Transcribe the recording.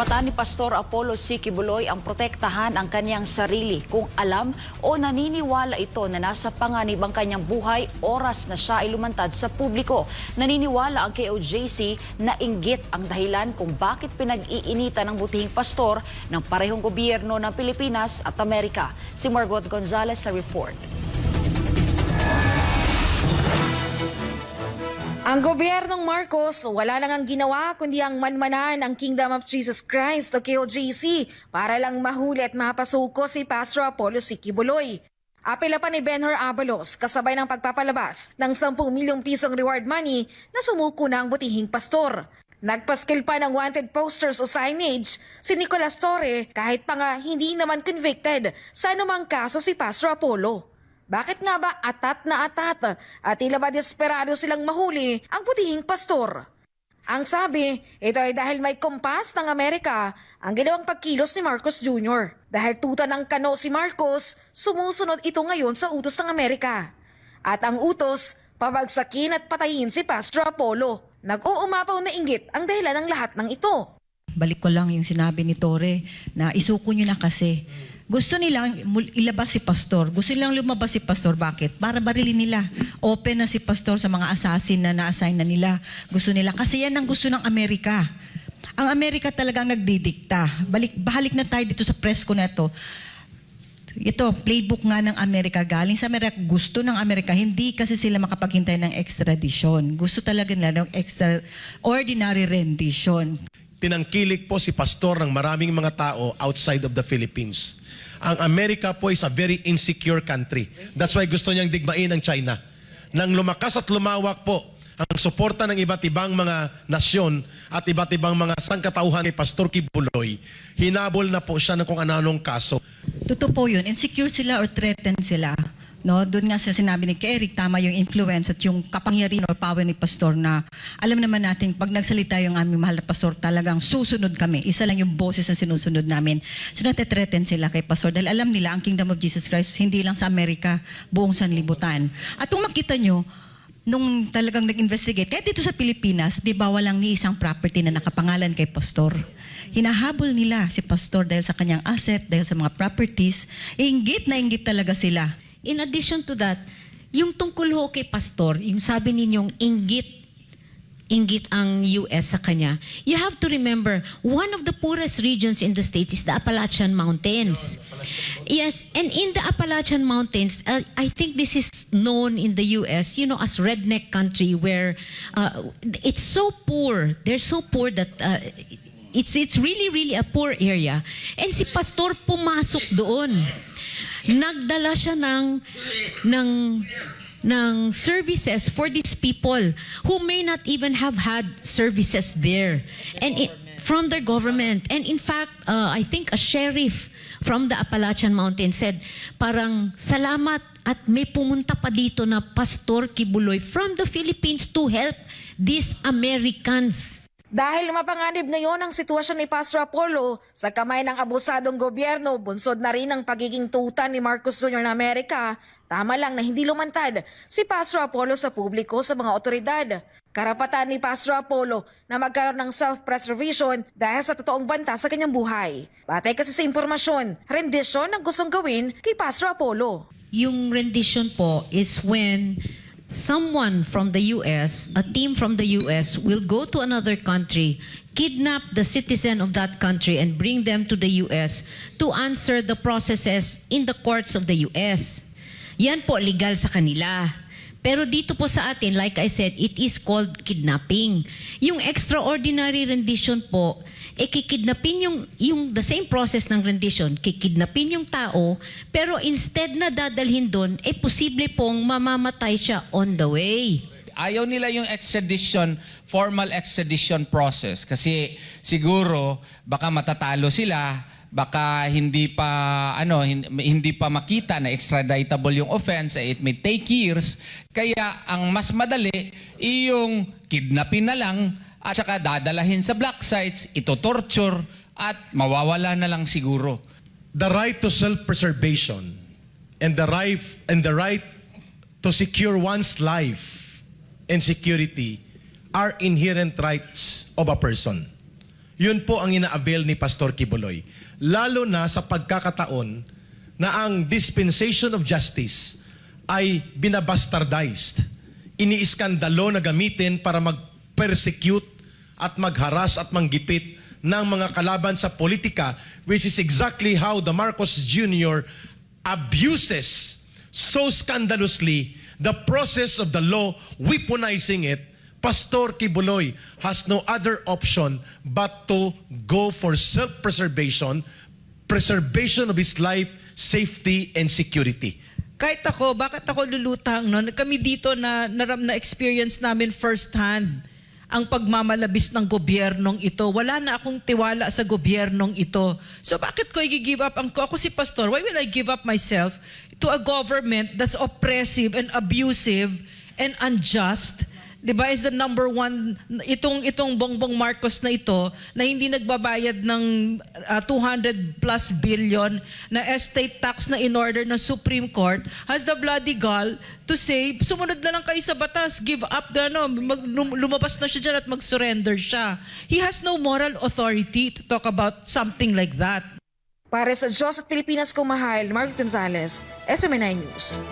Karapatan ni Pastor Apollo C. Kibuloy ang protektahan ang kanyang sarili kung alam o naniniwala ito na nasa panganib ang kanyang buhay oras na siya ay lumantad sa publiko. Naniniwala ang KOJC na inggit ang dahilan kung bakit pinag-iinitan ng butihing pastor ng parehong gobyerno ng Pilipinas at Amerika. Si Margot Gonzalez sa report. Ang gobyernong Marcos wala lang ang ginawa kundi ang manmanan ang Kingdom of Jesus Christ o KOJC para lang mahuli at mapasuko si Pastor Apollo Sikibuloy. Apela pa ni Benhur Abalos kasabay ng pagpapalabas ng 10 milyong pisong reward money na sumuko na ang butihing pastor. Nagpaskil pa ng wanted posters o signage si Nicolas Torre kahit pa nga hindi naman convicted sa anumang kaso si Pastor Apollo. Bakit nga ba atat na atat at tila ba desperado silang mahuli ang putihing pastor? Ang sabi, ito ay dahil may kompas ng Amerika ang ginawang pagkilos ni Marcos Jr. Dahil tuta ng kano si Marcos, sumusunod ito ngayon sa utos ng Amerika. At ang utos, pabagsakin at patayin si Pastor Apollo. Nag-uumapaw na inggit ang dahilan ng lahat ng ito. Balik ko lang yung sinabi ni Tore na isuko nyo na kasi. Gusto nilang ilabas si Pastor. Gusto nilang lumabas si Pastor. Bakit? Para barilin nila. Open na si Pastor sa mga assassin na na-assign na nila. Gusto nila. Kasi yan ang gusto ng Amerika. Ang Amerika talagang nagdidikta. Balik, bahalik na tayo dito sa press ko na to. Ito, playbook nga ng Amerika. Galing sa Amerika, gusto ng Amerika. Hindi kasi sila makapaghintay ng extradition. Gusto talaga nila ng extraordinary rendition. Tinangkilik po si pastor ng maraming mga tao outside of the Philippines. Ang Amerika po is a very insecure country. That's why gusto niyang digmain ang China. Nang lumakas at lumawak po ang suporta ng iba't ibang mga nasyon at iba't ibang mga sangkatauhan ni Pastor Kibuloy, hinabol na po siya ng kung anong kaso. Totoo po yun. Insecure sila or threatened sila. No, doon nga sa sinabi ni Eric, tama yung influence at yung kapangyarihan or power ni pastor na alam naman natin pag nagsalita yung aming mahal na pastor, talagang susunod kami. Isa lang yung boses na sinusunod namin. So nate-threaten sila kay pastor dahil alam nila ang kingdom of Jesus Christ hindi lang sa Amerika, buong sanlibutan. At kung makita nyo, nung talagang nag-investigate, kahit dito sa Pilipinas, di ba walang ni isang property na nakapangalan kay pastor. Hinahabol nila si pastor dahil sa kanyang asset, dahil sa mga properties. Inggit na inggit talaga sila. In addition to that, yung tungkol ho kay pastor, yung sabi ninyong inggit, inggit ang US sa kanya, you have to remember, one of the poorest regions in the States is the Appalachian Mountains. Yes, and in the Appalachian Mountains, uh, I think this is known in the US, you know, as redneck country where uh, it's so poor. They're so poor that uh, it's it's really really a poor area. And si pastor pumasok doon. Nagdala siya ng ng ng services for these people who may not even have had services there and it, from their government and in fact uh, I think a sheriff from the Appalachian Mountain said parang salamat at may pumunta pa dito na Pastor Kibuloy from the Philippines to help these Americans Dahil mapanganib ngayon ang sitwasyon ni Pastor Apollo sa kamay ng abusadong gobyerno, bunsod na rin ang pagiging tuta ni Marcos Jr. ng Amerika, tama lang na hindi lumantad si Pastor Apollo sa publiko sa mga otoridad. Karapatan ni Pastor Apollo na magkaroon ng self-preservation dahil sa totoong banta sa kanyang buhay. Batay kasi sa impormasyon, rendisyon ang gustong gawin kay Pastor Apollo. Yung rendition po is when someone from the US, a team from the US, will go to another country, kidnap the citizen of that country, and bring them to the US to answer the processes in the courts of the US. Yan po legal sa kanila. Pero dito po sa atin, like I said, it is called kidnapping. Yung extraordinary rendition po, eh kikidnapin yung, yung the same process ng rendition, kikidnapin yung tao, pero instead na dadalhin doon, eh posible pong mamamatay siya on the way. Ayaw nila yung extradition, formal extradition process kasi siguro baka matatalo sila, baka hindi pa ano hin- hindi pa makita na extraditable yung offense, eh, it may take years. Kaya ang mas madali iyong kidnapin na lang at saka dadalahin sa black sites, ito torture at mawawala na lang siguro. The right to self-preservation and the right and the right to secure one's life and security are inherent rights of a person. Yun po ang ina-avail ni Pastor Kibuloy. Lalo na sa pagkakataon na ang dispensation of justice ay binabastardized. Iniiskandalo na gamitin para mag-persecute at magharas at manggipit ng mga kalaban sa politika which is exactly how the Marcos Jr. abuses so scandalously the process of the law, weaponizing it, Pastor Kibuloy has no other option but to go for self-preservation, preservation of his life, safety, and security. Kahit ako, bakit ako lulutang? No? Kami dito na, naram na experience namin first hand ang pagmamalabis ng gobyernong ito. Wala na akong tiwala sa gobyernong ito. So bakit ko i-give up? Ang, ako si pastor, why will I give up myself to a government that's oppressive and abusive and unjust? 'Di ba is the number one itong itong Bongbong Marcos na ito na hindi nagbabayad ng ah, 200 plus billion na estate tax na in order ng Supreme Court has the bloody gall to say sumunod na lang kayo sa batas give up the ano mag, lum- lumabas na siya dyan at mag-surrender siya he has no moral authority to talk about something like that Para sa Diyos at Pilipinas Kumahal, Mark Gonzalez, SMNI News.